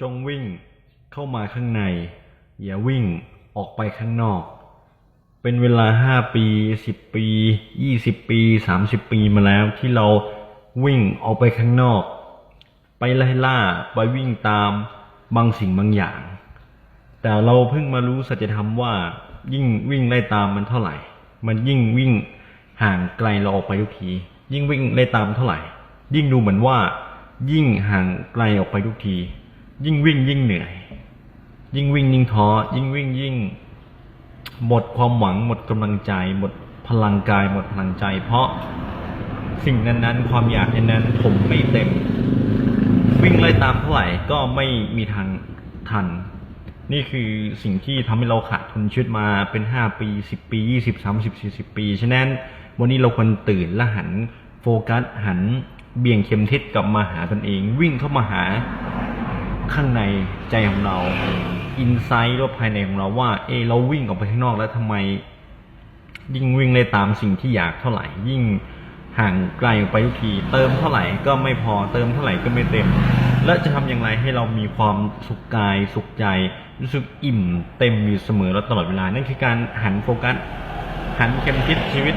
จงวิ่งเข้ามาข้างใน อย่าวิ่งออกไปข้างนอก เป็นเวลาห้าปีสิบปียี่สิบปีสามสิบปีมาแล้วที่เราวิ่งออกไปข้างนอก ไปไล่ล่าไปวิ่งตามบางสิ่งบางอย่าง แต่เราเพิ่งมารู้สัจธรรมว่า ยิ่งวิ่งไล่ตามมันเท่าไหร่ มันยิ่งวิ่งห่างไกลเราออกไปทุกที ยิ่งวิ่งไล่ตามเท่าไหร่ ยิ่งดูเหมือนว่า ยิ่งห่างไกลออกไปทุกที ยิ่งวิ่งยิ่งเหนื่อย ยิ่งวิ่งยิ่งท้อยิ่งวิ่งยิ่ง หมดความหวังหมดกำลังใจ หมดพลังกาย หมดพลังใจ เพราะสิ่งนั้นๆ ความอยากนั้นผมไม่เต็ม วิ่งไล่ตามเท่าไหร่ก็ไม่มีทางทัน นี่คือสิ่งที่ทำให้เราขาดทุนชีวิตมาเป็นห้าปีสิบปียี่สิบสามสิบสี่สิบปีฉะนั้นวันนี้เราควรตื่นและหันโฟกัสหันเบี่ยงเข็มทิศกลับมาหาตนเอง วิ่งเข้ามาหา ข้างในใจของเราอินไซต์รอบภายในของเราว่า เออเราวิ่งออกไปข้างนอกแล้วทำไม ยิ่งวิ่งเลยตามสิ่งที่อยากเท่าไหร่ ยิ่งห่างไกลออกไปทุกที เติมเท่าไหร่ก็ไม่พอเติมเท่าไหร่ก็ไม่เต็ม และจะทำอย่างไรให้เรามีความสุขกายสุขใจ รู้สึกอิ่มเต็มอยู่เสมอและตลอดเวลา นั่นคือการหันโฟกัส หันเข็มทิศชีวิต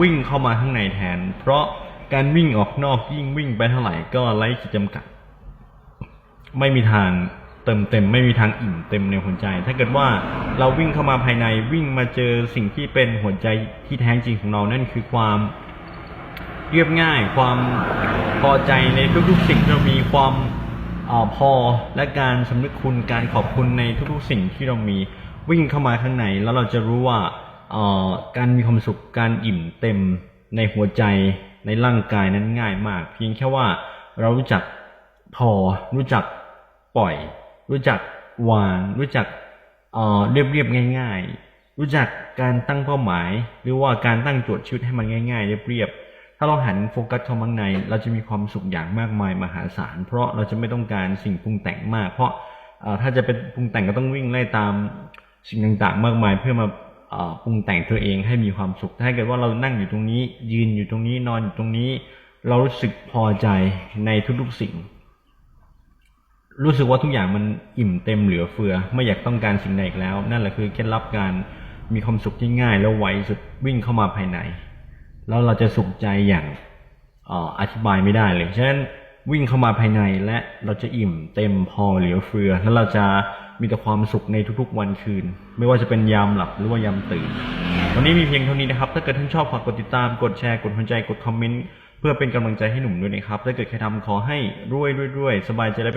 วิ่งเข้ามาข้างในแทน เพราะการวิ่งออกนอกยิ่งวิ่งไปเท่าไหร่ก็ไร้ขีดจำกัด ไม่มีทางเติมเต็ม ไม่มีทางอิ่มเต็มในหัวใจ ถ้าเกิดว่าเราวิ่งเข้ามาภายในวิ่งมาเจอสิ่งที่เป็นหัวใจที่แท้จริงของเรานั่นคือความเรียบง่าย ความพอใจในทุกๆ สิ่งที่เรามีความอพอและการสำนึกคุณการขอบคุณในทุกๆ สิ่งที่เรามีวิ่งเข้ามาข้างในแล้วเราจะรู้ว่าการมีความสุขการอิ่มเต็มในหัวใจในร่างกายนั้นง่ายมาก เพียงแค่ว่าเรารู้จักพอรู้จัก ปล่อย รู้จักวาง รู้จักเอ่อเรียบเรียบง่าย ๆ รู้จักการตั้งเป้าหมาย หรือว่าการตั้งโจทย์ชีวิตให้มันง่าย ๆ เรียบเรียบถ้าเราหันโฟกัสเข้ามาข้างใน เราจะมีความสุขอย่างมากมายมหาศาล เพราะเราจะไม่ต้องการสิ่งปรุงแต่งมาก เพราะเอ่อถ้าจะเป็นปรุงแต่งก็ต้องวิ่งไล่ตามสิ่งต่างๆ มากมายเพื่อมาเอ่อปรุงแต่งตัวเองให้มีความสุข ถ้าเกิดว่าเรานั่งอยู่ตรงนี้ ยืนอยู่ตรงนี้ นอนอยู่ตรงนี้ เรารู้สึกพอใจในทุกๆสิ่ง รู้สึกว่าทุกอย่างมันอิ่มเต็มเหลือเฟือ ไม่อยากต้องการสิ่งใดอีกแล้ว นั่นแหละคือเคล็ดลับการมีความสุขที่ง่ายแล้วไวสุดวิ่งเข้ามาภายใน แล้วเราจะสุขใจอย่างเอ่ออธิบายไม่ได้เลยฉะนั้นวิ่งเข้ามาภายในและเราจะอิ่มเต็มพอเหลือเฟือ แล้วเราจะมีแต่ความสุขในทุกๆวันคืน ไม่ว่าจะเป็นยามหลับหรือว่ายามตื่น วันนี้มีเพียงเท่านี้นะครับ ถ้าเกิดท่านชอบฝากกดติดตามกดแชร์กดหัวใจกดคอมเมนต์เพื่อเป็นกำลังใจให้หนุ่มด้วยนะครับ ถ้าเกิดใครทำขอให้รวยรวยรวยสบายใจและ